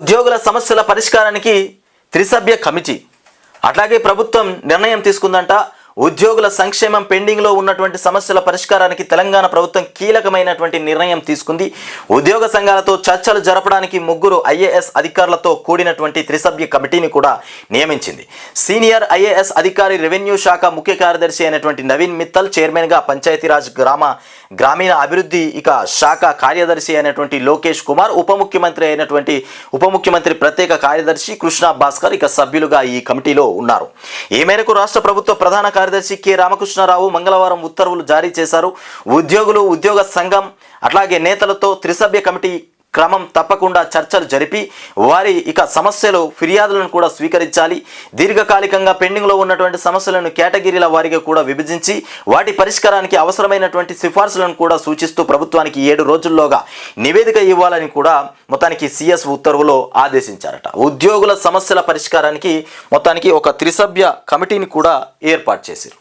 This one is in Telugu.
ఉద్యోగుల సమస్యల పరిష్కారానికి త్రిసభ్య కమిటీ. అట్లాగే ప్రభుత్వం నిర్ణయం తీసుకుందంట. ఉద్యోగుల సంక్షేమం పెండింగ్లో ఉన్నటువంటి సమస్యల పరిష్కారానికి తెలంగాణ ప్రభుత్వం కీలకమైనటువంటి నిర్ణయం తీసుకుంది. ఉద్యోగ సంఘాలతో చర్చలు జరపడానికి ముగ్గురు ఐఏఎస్ అధికారులతో కూడినటువంటి త్రిసభ్య కమిటీని కూడా నియమించింది. సీనియర్ ఐఏఎస్ అధికారి రెవెన్యూ శాఖ ముఖ్య కార్యదర్శి అయినటువంటి నవీన్ మిత్తల్ చైర్మన్గా పంచాయతీరాజ్ గ్రామ గ్రామీణ అభివృద్ధి ఇక శాఖ కార్యదర్శి అయినటువంటి లోకేష్ కుమార్ ఉప ముఖ్యమంత్రి అయినటువంటి ఉప ముఖ్యమంత్రి ప్రత్యేక కార్యదర్శి కృష్ణ భాస్కర్ ఇక సభ్యులుగా ఈ కమిటీలో ఉన్నారు. ఈ మేరకు రాష్ట్ర ప్రభుత్వ ప్రధాన కార్యదర్శి కె. రామకృష్ణారావు మంగళవారం ఉత్తర్వులు జారీ చేశారు. ఉద్యోగులు ఉద్యోగ సంఘం అట్లాగే నేతలతో త్రిసభ్య కమిటీ క్రమం తప్పకుండా చర్చలు జరిపి వారి ఇక సమస్యలు ఫిర్యాదులను కూడా స్వీకరించాలి. దీర్ఘకాలికంగా పెండింగ్లో ఉన్నటువంటి సమస్యలను కేటగిరీల వారిగా కూడా విభజించి వాటి పరిష్కారానికి అవసరమైనటువంటి సిఫార్సులను కూడా సూచిస్తూ ప్రభుత్వానికి ఏడు రోజుల్లోగా నివేదిక ఇవ్వాలని కూడా మొత్తానికి సిఎస్ ఉత్తర్వులో ఆదేశించారట. ఉద్యోగుల సమస్యల పరిష్కారానికి మొత్తానికి ఒక త్రిసభ్య కమిటీని కూడా ఏర్పాటు చేశారు.